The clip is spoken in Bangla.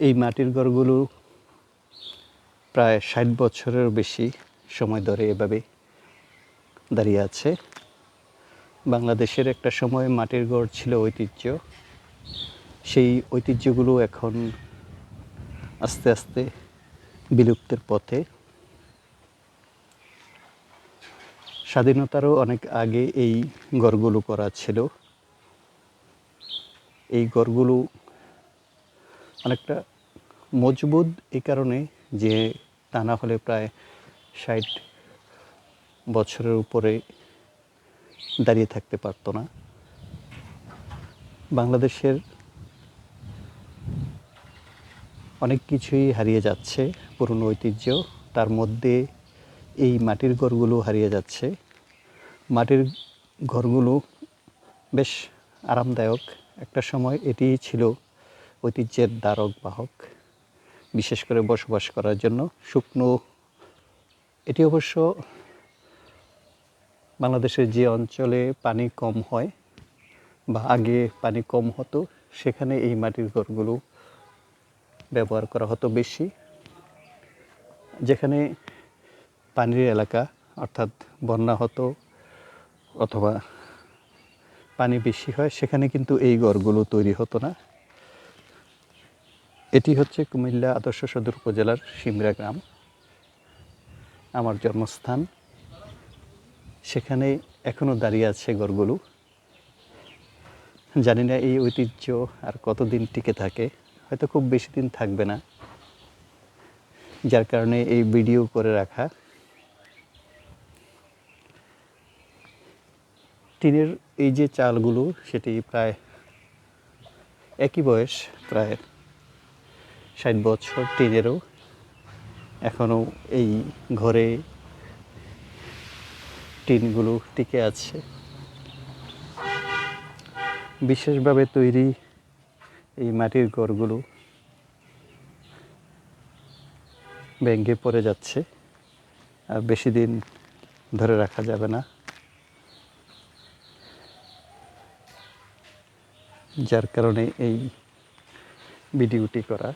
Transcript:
এই মাটির ঘরগুলো প্রায় ষাট বছরেরও বেশি সময় ধরে এভাবে দাঁড়িয়ে আছে। বাংলাদেশের একটা সময় মাটির ঘর ছিল ঐতিহ্য। সেই ঐতিহ্যগুলো এখন আস্তে আস্তে বিলুপ্তের পথে। স্বাধীনতারও অনেক আগে এই ঘরগুলো করা ছিল। এই ঘরগুলো অনেকটা মজবুত এই কারণে যে তা না হলে প্রায় ষাট বছরের উপরে দাঁড়িয়ে থাকতে পারতো না। বাংলাদেশের অনেক কিছুই হারিয়ে যাচ্ছে, পুরনো ঐতিহ্য। তার মধ্যে এই মাটির ঘরগুলো হারিয়ে যাচ্ছে। মাটির ঘরগুলো বেশ আরামদায়ক। একটা সময় এটি ছিল ঐতিহ্যের দ্বারক বাহক। বিশেষ করে বসবাস করার জন্য শুকনো, এটি অবশ্য বাংলাদেশের যে অঞ্চলে পানি কম হয় বা আগে পানি কম হতো, সেখানে এই মাটির ঘরগুলো ব্যবহার করা হতো বেশি। যেখানে পানির এলাকা অর্থাৎ বন্যা হতো অথবা পানি বেশি হয়, সেখানে কিন্তু এই ঘরগুলো তৈরি হতো না। এটি হচ্ছে কুমিল্লা আদর্শ সদর উপজেলার সিমরা গ্রাম। আমার জন্মস্থান। সেখানে এখনও দাঁড়িয়ে আছে ঘরগুলো জানি না এই ঐতিহ্য আর কতদিন টিকে থাকে। হয়তো খুব বেশি দিন থাকবে না। যার কারণে এই ভিডিও করে রাখা। টিনের এই যে চালগুলো, সেটি প্রায় একই বয়স, প্রায় ষাট বছর টিনেরও এখনও এই ঘরে টিনগুলো টিকে আছে। বিশেষভাবে তৈরি এই মাটির ঘরগুলো ভেঙে পড়ে যাচ্ছে আর বেশি দিন ধরে রাখা যাবে না। যার কারণে এই ভিডিওটি করা